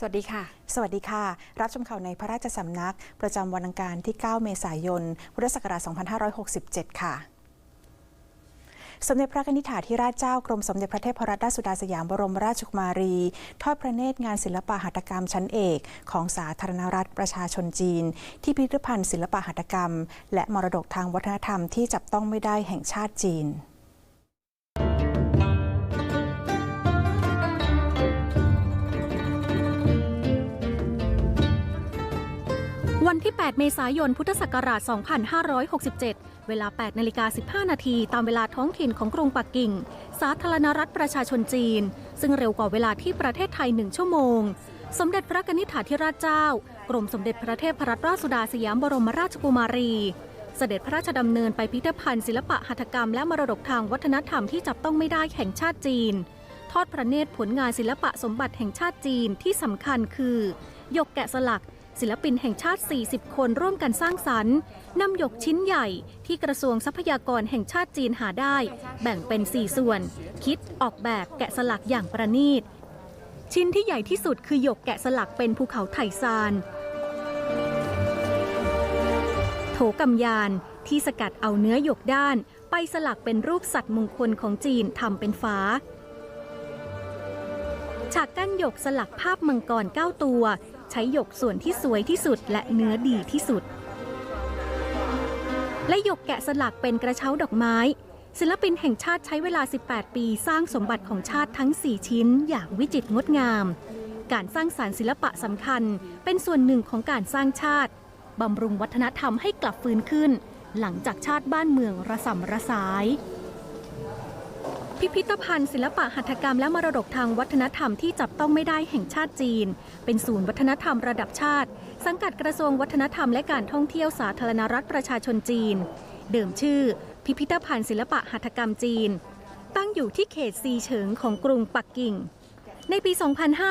สวัสดีค่ะ สวัสดีค่ะ รับชมข่าวในพระราชสำนัก ประจำวันอังคารที่ 9 เมษายน พุทธศักราช 2567 ค่ะสมเด็จพระนิธิถาธิราชเจ้ากรมสมเด็จพระเทพรัตนราชสุดาสยามบรมราชกุมารี ทอดพระเนตรงานศิลปะหัตถกรรมชั้นเอก ของสาธารณรัฐประชาชนจีน ที่พิพิธภัณฑ์ศิลปะหัตถกรรม และมรดกทางวัฒนธรรมที่จับต้องไม่ได้แห่งชาติจีน วันที่ 8 เมษายน พุทธศักราช 2567 เวลา 8 นาฬิกา 15 นาที ตามเวลาท้องถิ่นของกรุงปักกิ่ง สาธารณรัฐประชาชนจีน ซึ่งเร็วกว่าเวลาที่ประเทศไทย 1 ชั่วโมง สมเด็จพระนิษฐาธิราชเจ้า กรมสมเด็จพระเทพรัตนราชสุดาสยามบรมราชกุมารี เสด็จพระราชดำเนินไปพิพิธภัณฑ์ศิลปะหัตถกรรมและมรดกทางวัฒนธรรมที่จับต้องไม่ได้แห่งชาติจีน ทอดพระเนตรผลงานศิลปะสมบัติแห่งชาติจีนที่สำคัญคือหยกแกะสลัก ศิลปินแห่งชาติ 40 คนร่วมกันสร้างสรรค์นำหยกชิ้นใหญ่ที่กระทรวงทรัพยากรแห่งชาติจีนหาได้ แบ่งเป็น 4 ส่วน คิดออกแบบแกะสลักอย่างประณีต ชิ้นที่ใหญ่ที่สุดคือหยกแกะสลักเป็นภูเขาไถซาน โถกำยานที่สกัดเอาเนื้อหยกด้าน ไปสลักเป็นรูปสัตว์มงคลของจีนทำเป็นฝา ฉากกั้นหยกสลักภาพมังกร9ตัว ใช้หยกส่วนที่สวยที่สุดและเนื้อดีที่สุด และหยกแกะสลักเป็นกระเช้าดอกไม้ ศิลปินแห่งชาติใช้เวลา 18 ปีสร้างสมบัติของชาติทั้ง 4 ชิ้นอย่างวิจิตรงดงาม การสร้างสารรค์ศิลปะสำคัญ เป็นส่วนหนึ่งของการสร้างชาติบำรุงวัฒนธรรมให้กลับฟื้นขึ้น หลังจากชาติบ้านเมืองระสำระสาย พิพิธภัณฑ์ศิลปะหัตถกรรมและมรดกทางวัฒนธรรมที่จับต้องไม่ได้แห่งชาติจีน เป็นศูนย์วัฒนธรรมระดับชาติ สังกัดกระทรวงวัฒนธรรมและการท่องเที่ยวสาธารณรัฐประชาชนจีน เดิมชื่อ พิพิธภัณฑ์ศิลปะหัตถกรรมจีน ตั้งอยู่ที่เขตซีเฉิงของกรุงปักกิ่ง ในปี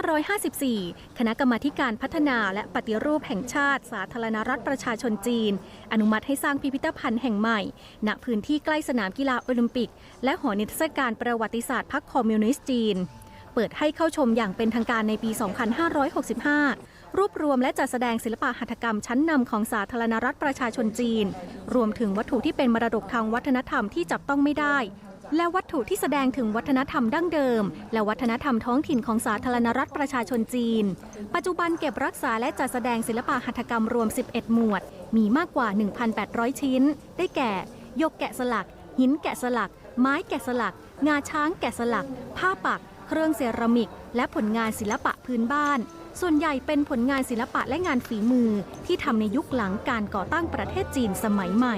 2554 คณะกรรมาการพัฒนาและปฏิรูปแห่งชาติ สาธารณรัฐประชาชนจีน อนุมัติให้สร้างพิพิธภัณฑ์แห่งใหม่ ณพื้นที่ใกล้สนามกีฬาโอลิมปิก และหอนิทรรศการประวัติศาสตร์พรรคคอมมิวนิสต์จีน เปิดให้เข้าชมอย่างเป็นทางการในปี 2565 รวบรวมและจัดแสดงศิลปะหัตถกรรมชั้นนำของสาธารณรัฐประชาชนจีน รวมถึงวัตถุที่เป็นมรดกทางวัฒนธรรมที่จับต้องไม่ได้ และวัตถุที่แสดงถึงวัฒนธรรมดั้งเดิม และวัฒนธรรมท้องถิ่นของสาธารณรัฐประชาชนจีน ปัจจุบันเก็บรักษาและจัดแสดงศิลปะหัตถกรรมรวม 11 หมวด มีมากกว่า 1,800 ชิ้น ได้แก่ ยกแกะสลัก หินแกะสลัก ไม้แกะสลัก งาช้างแกะสลัก ผ้าปัก เครื่องเซรามิก และผลงานศิลปะพื้นบ้าน ส่วนใหญ่เป็นผลงานศิลปะและงานฝีมือที่ทำในยุคหลังการก่อตั้งประเทศจีนสมัยใหม่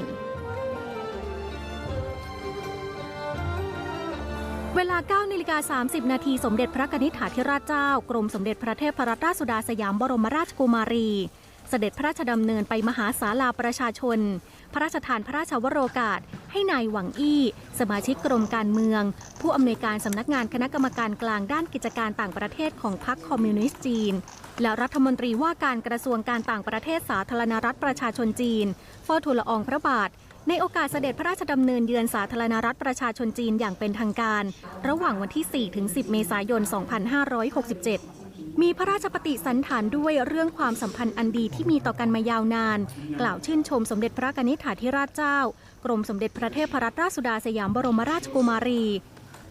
เวลา9นาฬิกา30 นาทีสมเด็จพระกนิษฐาธิราชเจ้า กรมสมเด็จพระเทพรัตนราชสุดาสยามบรมราชกุมารี เสด็จพระราชดำเนินไปมหาศาลาประชาชน พระราชทานพระราชวโรกาส ให้นายหวังอี้ สมาชิกกรมการเมือง ผู้อำนวยการสำนักงานคณะกรรมการกลางด้านกิจการต่างประเทศของพรรคคอมมิวนิสต์จีน และรัฐมนตรีว่าการกระทรวงการต่างประเทศสาธารณรัฐประชาชนจีนเฝ้าทูลละอองพระบาท ในโอกาสเสด็จพระราชดำเนินเยือนสาธารณรัฐประชาชนจีนอย่างเป็นทางการ ระหว่างวันที่ 4 ถึง 10 เมษายน 2567 มีพระราชปฏิสันฐานด้วยเรื่องความสัมพันธ์อันดีที่มีต่อกันมายาวนาน กล่าวชื่นชมสมเด็จพระกนิษฐาธิราชเจ้า กรมสมเด็จพระเทพรัตนราชสุดาสยามบรมราชกุมารี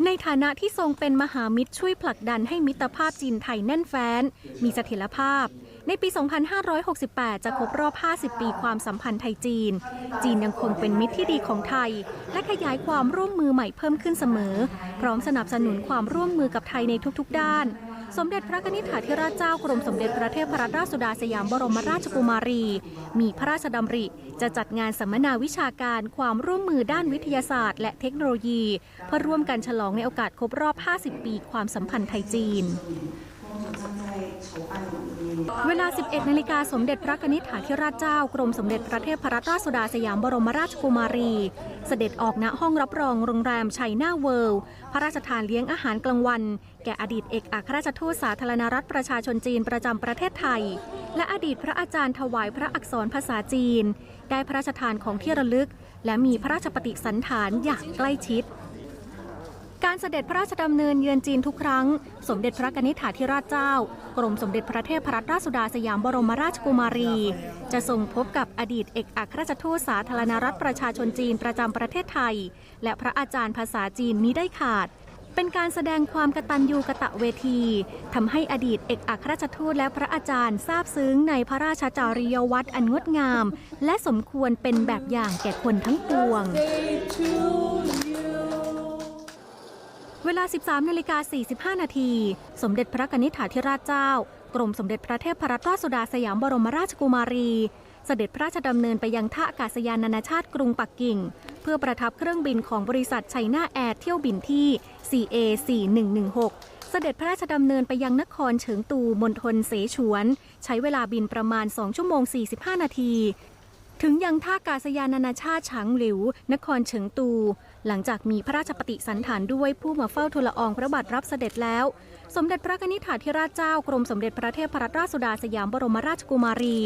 ในฐานะที่ทรงเป็นมหามิตรช่วยผลักดันให้มิตรภาพจีนไทยแน่นแฟ้น มีเสถียรภาพ ในปี 2568 จะครบรอบ 50 ปีความสัมพันธ์ไทยจีน จีนยังคงเป็นมิตรที่ดีของไทย และขยายความร่วมมือใหม่เพิ่มขึ้นเสมอ พร้อมสนับสนุนความร่วมมือกับไทยในทุกๆ ด้าน สมเด็จพระนิธิถาธิราชเจ้ากรมสมเด็จพระเทพรัตนราชสุดาสยามบรมราชกุมารี มีพระราชดำริ จะจัดงานสัมมนาวิชาการความร่วมมือด้านวิทยาศาสตร์ และเทคโนโลยี เพื่อร่วมกันฉลองในโอกาสครบรอบ 50 ปีความสัมพันธ์ไทยจีน เวลา 11 นาฬิกาสมเด็จพระนิษฐาธิราชเจ้ากรมสมเด็จพระเทพรัตนราชสุดาสยามบรมราชกุมารี เสด็จออกณห้องรับรองโรงแรมชัยนาเวิลด์พระราชทานเลี้ยงอาหารกลางวัน แก่อดีตเอกอัครราชทูตสาธารณรัฐประชาชนจีนประจำประเทศไทย และอดีตพระอาจารย์ถวายพระอักษรภาษาจีน ได้พระราชทานของที่ระลึก และมีพระราชปฏิสันฐานอย่างใกล้ชิด การเสด็จพระราชดำเนินเยือนจีนทุกครั้ง สมเด็จพระกนิษฐาธิราชเจ้า กรมสมเด็จพระเทพรัตนราชสุดาสยามบรมราชกุมารี จะทรงพบกับอดีตเอกอัครราชทูตสาธารณรัฐประชาชนจีนประจำประเทศไทย และพระอาจารย์ภาษาจีนมิได้ขาด เป็นการแสดงความกตัญญูกะตะเวทีทำให้อดีตเอกอัครราชทูตและพระอาจารย์ทราบซึ้งในพระราชจริยวัตรอันงดงาม และสมควรเป็นแบบอย่างแก่คนทั้งปวง เวลา 13นาฬิกา45 นาที สมเด็จพระกนิษฐาธิราชเจ้า กรมสมเด็จพระเทพรัตนราชสุดาสยามบรมราชกุมารี เสด็จพระราชดำเนินไปยังท่าอากาศยานนานาชาติกรุงปักกิ่ง เพื่อประทับเครื่องบินของบริษัทไชน่าแอร์เที่ยวบินที่ CA 4116 เสด็จพระราชดำเนินไปยังนครเฉิงตูมณฑลเสฉวน ใช้เวลาบินประมาณ 2 ชั่วโมง 45 นาที ถึงยังท่าอากาศยานนานาชาติฉางหลิว นครเฉิงตู หลังจากมีพระราชปฏิสันถานด้วยผู้มาเฝ้าทูลละอองพระบาทรับเสด็จแล้ว สมเด็จพระกนิษฐาธิราชเจ้ากรมสมเด็จพระเทพรัตนราชสุดาสยามบรมราชกุมารี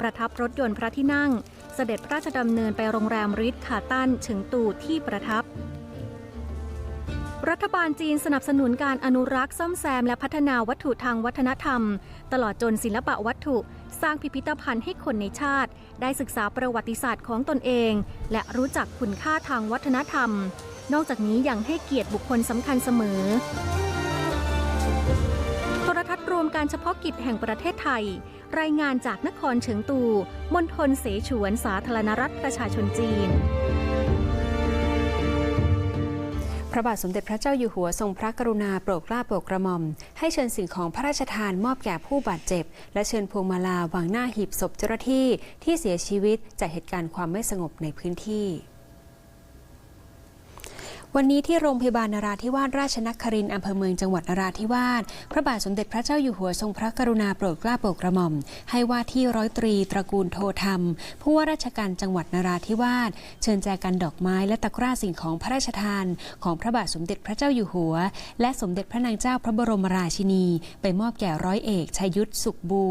ประทับรถยนต์พระที่นั่ง เสด็จพระราชดำเนินไปโรงแรมริทคาตันเฉิงตูที่ประทับ รัฐบาลจีนสนับสนุนการอนุรักษ์ซ่อมแซมและพัฒนาวัตถุทางวัฒนธรรม ตลอดจนศิลปะวัตถุ สร้างพิพิธภัณฑ์ให้คนในชาติ ได้ศึกษาประวัติศาสตร์ของตนเอง และรู้จักคุณค่าทางวัฒนธรรม นอกจากนี้ยังให้เกียรติบุคคลสำคัญเสมอโทรทัศน์รวมการเฉพาะกิจแห่งประเทศไทย รายงานจากนครเฉิงตูมณฑลเสฉวนสาธารณรัฐประชาชนจีน ระบาทสมเด็จพระเจ้าอยู่หัวทรงพระกรุณาโปรดเกล้าโปรดกระหม่อม ให้เชิญสิ่งของพระราชทานมอบแก่ผู้บาดเจ็บ และเชิญพวงมาลาวางหน้าหีบศพเจ้าหน้าที่ที่เสียชีวิตจากเหตุการณ์ความไม่สงบในพื้นที่ วันนี้ที่โรงพยาบาลนราธิวาสราชนครินทร์อำเภอเมืองจังหวัดนราธิวาสพระบาทสมเด็จพระเจ้าอยู่หัวทรงพระกรุณาโปรดเกล้าโปรดกระหม่อม ให้ว่าที่ร้อยตรีตระกูลโทธรรม ผู้ว่าราชการจังหวัดนราธิวาสเชิญแจกันดอกไม้และตะกร้าสิ่งของพระราชทาน ของพระบาทสมเด็จพระเจ้าอยู่หัว และสมเด็จพระนางเจ้าพระบรมราชินี ไปมอบแก่ร้อยเอกชยุทธสุขบู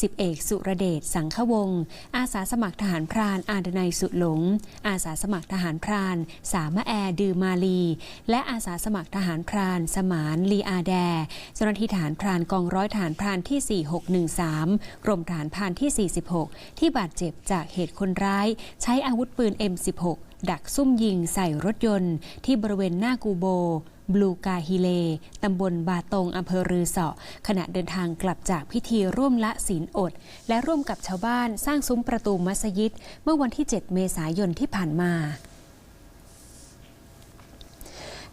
สิบเอกสุรเดชสังฆวงศ์อาสาสมัครทหารพรานอาดนัยสุหลง อาสาสมัครทหารพราน สามะแอดือมาลีและอาสาสมัครทหารพราน สมานลีอาแดเจ้าหน้าที่ทหารพรานกองร้อยทหารพรานที่ 4613 กรมทหารพรานที่ 46 ที่บาดเจ็บจากเหตุคนร้าย ใช้อาวุธปืน M16 ดักซุ่มยิงใส่รถยนต์ ที่บริเวณหน้ากูโบบลูกาฮิเล ตำบลบาตง อำเภอรือเสาะ ขณะเดินทางกลับจากพิธีร่วมละศีลอด และร่วมกับชาวบ้านสร้างซุ้มประตูมัสยิด เมื่อวันที่ 7 เมษายนที่ผ่านมา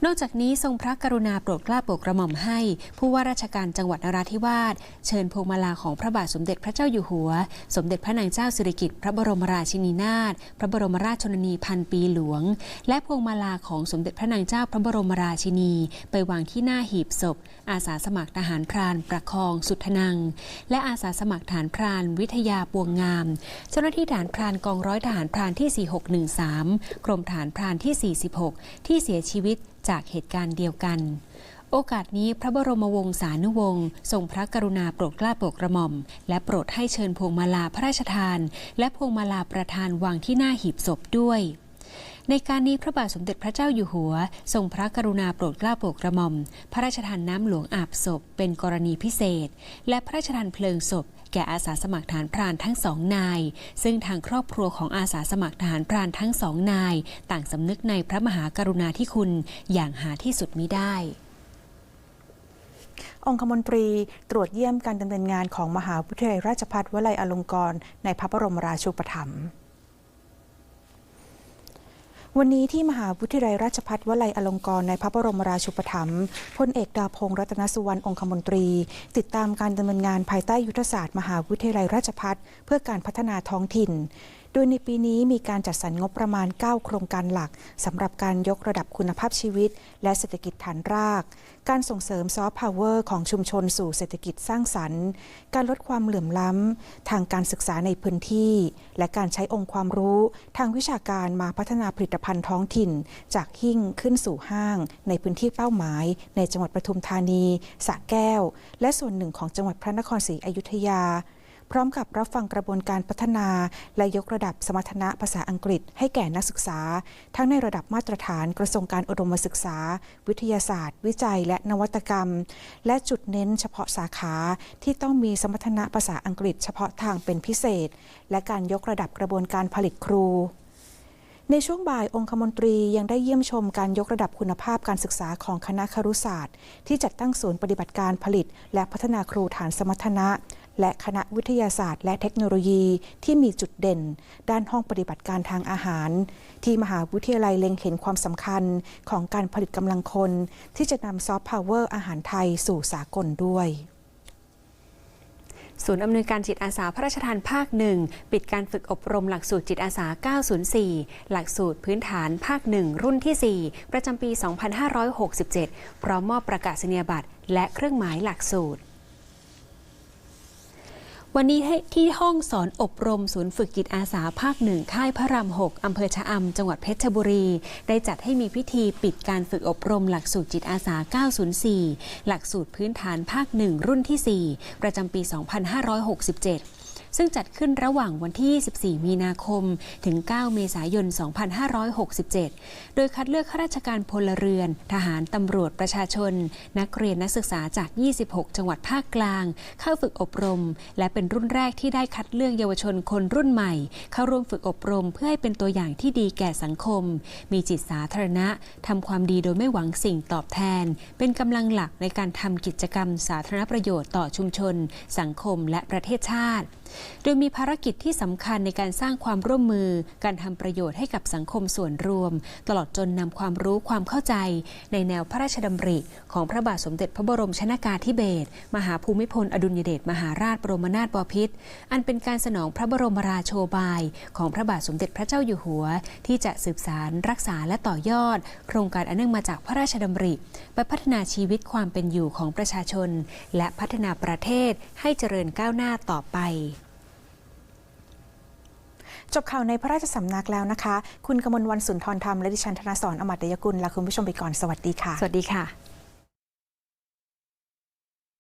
นอกจากนี้ทรงพระกรุณาโปรดเกล้าโปรดกระหม่อมให้ ผู้ว่าราชการจังหวัดนราธิวาสเชิญพวงมาลาของพระบาทสมเด็จพระเจ้าอยู่หัว สมเด็จพระนางเจ้าสิริกิติ์พระบรมราชินีนาถพระบรมราชชนนีพันปีหลวง และพวงมาลาของสมเด็จพระนางเจ้าพระบรมราชินี ไปวางที่หน้าหีบศพ อาสาสมัครทหารพรานประคองสุทนัง และอาสาสมัครทหารพรานวิทยาปวงงาม เจ้าหน้าที่ทหารพรานกองร้อยทหารพรานที่ 4613 กรมทหารพรานที่ 46 ที่เสียชีวิต จากเหตุการณ์เดียวกัน โอกาสนี้พระบรมวงศานุวงศ์ทรงพระกรุณาโปรดเกล้าโปรดกระหม่อม และโปรดให้เชิญพวงมาลาพระราชทาน และพวงมาลาประธานวางที่หน้าหีบศพด้วย ในการนี้พระบาทสมเด็จพระเจ้าอยู่หัว ทรงพระกรุณาโปรดเกล้าโปรดกระหม่อม พระราชทานน้ำหลวงอาบศพ เป็นกรณีพิเศษ และพระราชทานเพลิงศพ แก่อาสาสมัครทหารพรานทั้งสองนาย ซึ่งทางครอบครัวของอาสาสมัครทหารพรานทั้งสองนาย ต่างสำนึกในพระมหากรุณาธิคุณอย่างหาที่สุดมิได้องคมนตรีตรวจเยี่ยมการดำเนินงานของมหาวิทยาลัยราชภัฏวลัยอลงกรณ์ในพระบรมราชูปถัมภ์ วันนี้ที่มหาวิทยาลัยราชภัฏวลัยอลงกรณ์ในพระบรมราชูปถัมภ์พลเอกดาพงศ์รัตนสุวรรณองคมนตรี ติดตามการดำเนินงานภายใต้ยุทธศาสตร์มหาวิทยาลัยราชภัฏเพื่อการพัฒนาท้องถิ่น โดยในปีนี้มีการจัดสรรงบประมาณ 9 โครงการหลักสำหรับการยกระดับคุณภาพชีวิต และเศรษฐกิจฐานราก การส่งเสริมซอฟต์พาวเวอร์ของชุมชนสู่เศรษฐกิจสร้างสรรค์ การลดความเหลื่อมล้ำ ทางการศึกษาในพื้นที่ และการใช้องค์ความรู้ทางวิชาการมาพัฒนาผลิตภัณฑ์ท้องถิ่น จากหิ้งขึ้นสู่ห้าง ในพื้นที่เป้าหมาย ในจังหวัดปทุมธานีสระแก้ว และส่วนหนึ่งของจังหวัดพระนครศรีอยุธยา พร้อมกับรับฟังกระบวนการพัฒนา และยกระดับสมรรถนะภาษาอังกฤษให้แก่นักศึกษา ทั้งในระดับมาตรฐานกระทรวงการอุดมศึกษา วิทยาศาสตร์ วิจัย และนวัตกรรม และจุดเน้นเฉพาะสาขาที่ต้องมีสมรรถนะภาษาอังกฤษเฉพาะทางเป็นพิเศษ และการยกระดับกระบวนการผลิตครูในช่วงบ่ายองคมนตรียังได้เยี่ยมชมการยกระดับคุณภาพการศึกษาของคณะครุศาสตร์ ที่จัดตั้งศูนย์ปฏิบัติการผลิต และพัฒนาครูฐานสมรรถนะ และคณะวิทยาศาสตร์ และเทคโนโลยีที่มีจุดเด่น ด้านห้องปฏิบัติการทางอาหาร ที่มหาวิทยาลัยเล็งเห็นความสำคัญของการผลิตกำลังคน ที่จะนำซอฟต์พาวเวอร์อาหารไทยสู่สากลด้วยศูนย์อำนวยการจิตอาสาพระราชทานภาคหนึ่งปิดการฝึกอบรมหลักสูตรจิตอาสา 904 หลักสูตรพื้นฐานภาคหนึ่งรุ่นที่ 4 ประจำปี 2567 พร้อมมอบประกาศนียบัตรและเครื่องหมายหลักสูตร วันนี้ที่ห้องสอนอบรมศูนย์ฝึกจิตอาสาภาคหนึ่งค่ายพระราม6อำเภอชะอำจังหวัดเพชรบุรี ได้จัดให้มีพิธีปิดการฝึกอบรมหลักสูตรจิตอาสา 904 หลักสูตรพื้นฐานภาคหนึ่งรุ่นที่ 4 ประจำปี 2567 ซึ่งจัดขึ้นระหว่างวันที่24มีนาคม ถึง 9 เมษายน 2567 โดยคัดเลือกข้าราชการพลเรือน ทหารตำรวจประชาชน นักเรียนนักศึกษาจาก 26 จังหวัดภาคกลาง เข้าฝึกอบรม และเป็นรุ่นแรกที่ได้คัดเลือกเยาวชนคนรุ่นใหม่ เข้าร่วมฝึกอบรม เพื่อให้เป็นตัวอย่างที่ดีแก่สังคม มีจิตสาธารณะทำความดีโดยไม่หวังสิ่งตอบแทน เป็นกำลังหลักในการทำกิจกรรมสาธารณประโยชน์ต่อชุมชน สังคมและประเทศชาติโดยมีภารกิจที่สำคัญในการสร้างความร่วมมือ การทำประโยชน์ให้กับสังคมส่วนรวม ตลอดจนนำความรู้ความเข้าใจ ในแนวพระราชดำริ ของพระบาทสมเด็จพระบรมชนากาธิเบศรมหาภูมิพลอดุลยเดชมหาราชบรมนาถบพิตรอันเป็นการสนองพระบรมราโชบาย ของพระบาทสมเด็จพระเจ้าอยู่หัว ที่จะสืบสารรักษาและต่อยอด โครงการอันเนื่องมาจากพระราชดำริ ไปพัฒนาชีวิตความเป็นอยู่ของประชาชน และพัฒนาประเทศให้เจริญก้าวหน้าต่อไป จบข่าวในพระราชสำนักแล้วนะคะ คุณกมลวันสุนทรธรรมและดิฉันธนาสอนอมัตยกุลลาคุณผู้ชมไปก่อนสวัสดีค่ะ สวัสดีค่ะ